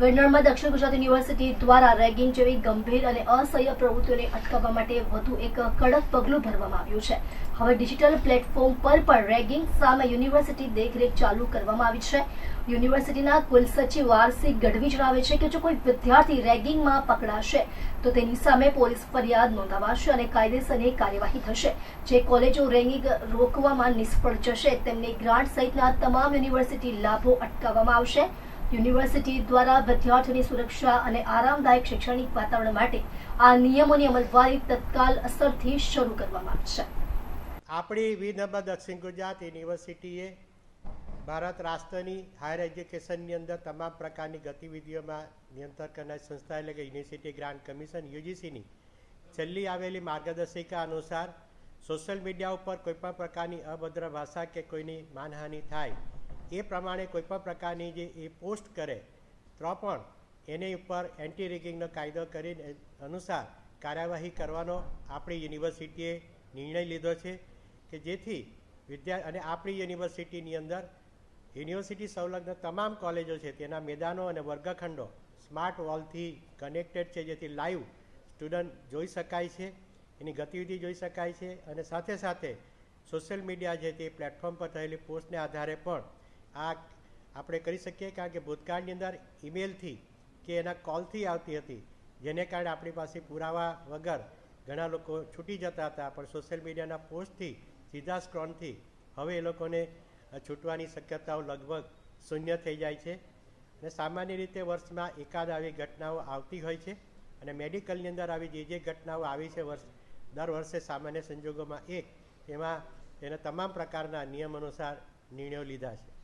વેરનાળમાં દક્ષિણ ગુજરાત યુનિવર્સિટી દ્વારા રેગિંગ જેવી ગંભીર અને અસહ્ય પ્રવૃત્તિઓને અટકાવવા માટે વધુ એક કડક પગલું ભરવામાં આવ્યું છે. હવે ડિજિટલ પ્લેટફોર્મ પર પણ રેગિંગ સામે યુનિવર્સિટી દેખરેખ ચાલુ કરવામાં આવી છે. યુનિવર્સિટીના કુલસચિવ આરસી ગઢવી જણાવે છે કે જો કોઈ વિદ્યાર્થી રેગિંગમાં પકડાશે, તો તેની સામે પોલીસ ફરિયાદ નોંધાવાશે અને કાયદેસરની કાર્યવાહી થશે. જે કોલેજો રેગિંગ રોકવામાં નિષ્ફળ જશે, તેમને ગ્રાન્ટ સહિતના તમામ યુનિવર્સિટી લાભો અટકાવવામાં આવશે. યુનિવર્સિટી દ્વારા વિદ્યાર્થીઓની સુરક્ષા અને આરામદાયક શૈક્ષણિક વાતાવરણ માટે આ નિયમોની અમલવારી તત્કાલ અસરથી શરૂ કરવામાં આવશે આપણી વિનમ્ર દક્ષિણ ગુજરાત યુનિવર્સિટીએ ભારત રાષ્ટ્રની હાયર એજ્યુકેશનની અંદર તમામ પ્રકારની ગતિવિધિઓમાં નિયંત્રણ કરનાર સંસ્થા એટલે કે યુનિવર્સિટી ગ્રાન્ટ કમિશન, યુજીસીની છેલ્લી આવેલી માર્ગદર્શિકા અનુસાર સોશિયલ મીડિયા ઉપર કોઈપણ પ્રકારની અભદ્ર ભાષા કે કોઈની માનહાનિ થાય એ પ્રમાણે કોઈપણ પ્રકારની જે એ પોસ્ટ કરે, તો પણ એની ઉપર એન્ટી રેગિંગનો કાયદો કરીને અનુસાર કાર્યવાહી કરવાનો આપણી યુનિવર્સિટીએ નિર્ણય લીધો છે કે જેથી વિદ્યા, અને આપણી યુનિવર્સિટીની અંદર યુનિવર્સિટી સંલગ્ન તમામ કોલેજો છે, તેના મેદાનો અને વર્ગખંડો સ્માર્ટ વોલથી કનેક્ટેડ છે, જેથી લાઈવ સ્ટુડન્ટ જોઈ શકાય છે, એની ગતિવિધિ જોઈ શકાય છે, અને સાથે સાથે સોશિયલ મીડિયા જે તે પ્લેટફોર્મ પર થયેલી પોસ્ટને આધારે પણ આ આપણે કરી શકીએ કારણ કે ભૂતકાળની અંદર ઈમેલથી કે એના કોલથી આવતી હતી, જેને કારણે આપણી પાસે પુરાવા વગર ઘણા લોકો છૂટી જતા હતા. પણ સોશિયલ મીડિયાના પોસ્ટથી, સીધા સ્ક્રોનથી હવે એ લોકોને છૂટવાની શક્યતાઓ લગભગ શૂન્ય થઈ જાય છે. અને સામાન્ય રીતે વર્ષમાં એકાદ આવી ઘટનાઓ આવતી હોય છે અને મેડિકલની અંદર આવી જે જે ઘટનાઓ આવી છે વર્ષ, દર વર્ષે સામાન્ય સંજોગોમાં એક, એમાં એના તમામ પ્રકારના નિયમ અનુસાર નિર્ણયો લીધા છે.